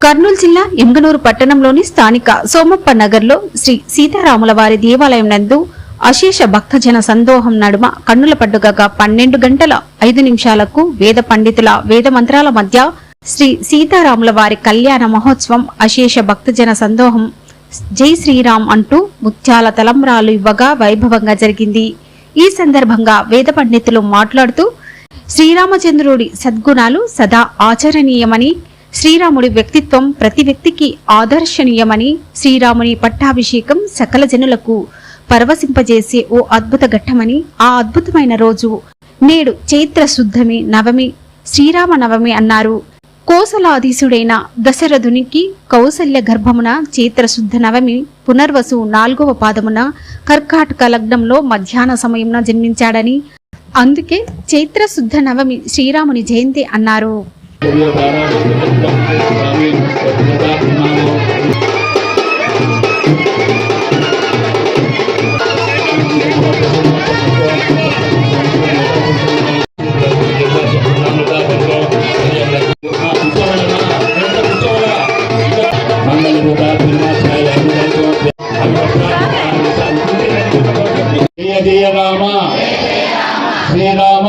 కర్నూలు జిల్లా ఎంగనూరు పట్టణంలోని స్థానిక సోమప్ప నగర్లో శ్రీ సీతారాముల వారి దేవాలయం నందు అశేష భక్తజన సందోహం నడుమ కన్నుల పండుగగా పన్నెండు గంటల ఐదు నిమిషాలకు వేద పండితుల వేద మంత్రాల మధ్య శ్రీ సీతారాముల వారి కళ్యాణ మహోత్సవం అశేష భక్తజన సందోహం జై శ్రీరామ్ అంటూ ముత్యాల తలంబ్రాలు ఇవ్వగా వైభవంగా జరిగింది. ఈ సందర్భంగా వేద పండితులు మాట్లాడుతూ శ్రీరామచంద్రుడి సద్గుణాలు సదా ఆచరణీయమని శ్రీరాముడి వ్యక్తిత్వం ప్రతి వ్యక్తికి ఆదర్శనీయమని శ్రీరాముని పట్టాభిషేకం సకల జనులకు పరవశింపజేసే ఓ అద్భుత ఘట్టమని ఆ అద్భుతమైన రోజు నేడు చైత్ర శుద్ధమి నవమి శ్రీరామ నవమి అన్నారు. కోసలాధీశుడైన దశరథునికి కౌసల్య గర్భమున చైత్ర శుద్ధ నవమి పునర్వసు నాలుగవ పాదమున కర్కాటక లగ్నంలో మధ్యాహ్న సమయంన జన్మించాడని అందుకే చైత్ర శుద్ధ నవమి శ్రీరాముని జయంతి అన్నారు. జయ జయ రామ శ్రీరామ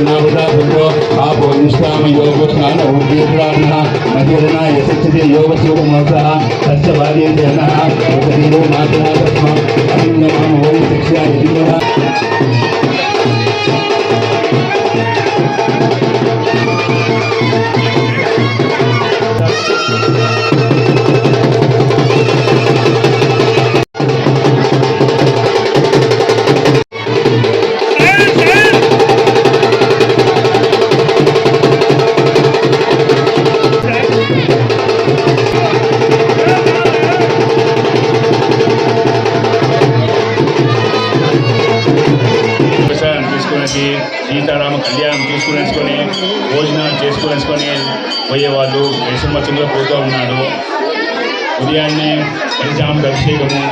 ಅನ್ನಾಮೃತಾಭದ್ರೋ ಆಪೋ ನಿಷ್ಕಾಮ ಯೋಗೋ ಸ್ನಾನ ಉದ್ಯೋಗಾರ್ಣ ಮಹಿರಣ ಯಶಸ್ಸಿದೆ ಯೋಗ ಸೂಪ ಮನಸಃ ತಸ್ಯ ಬಾಧೆಯಂತೆ ಅನ್ನಃ ಉಪದಿರೋ ಮಾತನಾ ತಸ್ಮ ಅಭಿನ್ನಮ ಓಂ ಶಿಕ್ಷಾ ಯಜಿನೋ తీసుకుని సీతారామ కళ్యాణం తీసుకునేసుకొని భోజనాలు చేసుకునేసుకొని పోయేవాళ్ళు వేసమ్మచ్చంగా పోతూ ఉన్నాడు. ఉదయాన్నే పంచామృత అభిషేకము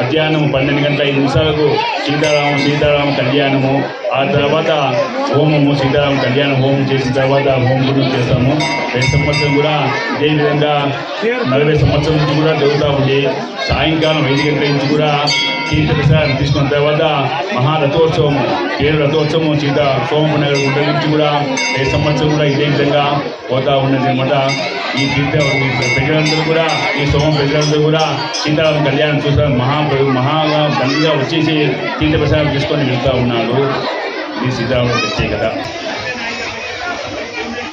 మధ్యాహ్నం పన్నెండు గంటల ఐదు నిమిషాలకు సీతారామ సీతారామ కళ్యాణము ఆ తర్వాత హోమము సీతారామ కళ్యాణ హోమం చేసిన తర్వాత హోమ కూడా చేస్తాము. ప్రతి సంవత్సరం కూడా ఇదే విధంగా నలభై సంవత్సరం నుంచి కూడా జరుగుతూ ఉంది. సాయంకాలం ఐదు గంటల నుంచి కూడా తీర్థ ప్రసాదం తీసుకున్న తర్వాత మహారథోత్సవం ఏడు రథోత్సవం సీత సోమపునగర్ గుట్ట నుంచి కూడా ప్రతి సంవత్సరం కూడా ఇదే విధంగా పోతా ఉన్నది అనమాట ఈ తీర్థ ప్రజలందరూ కూడా ఈ సోమ ప్రజలందరూ కూడా సీతారాం కళ్యాణం చూసారు మహా మహాగా బండిగా వచ్చేసి తీర్థ ప్రసాదం తీసుకొని వెళ్తూ ఉన్నారు. ఇది సీతారామ ప్రత్యేకత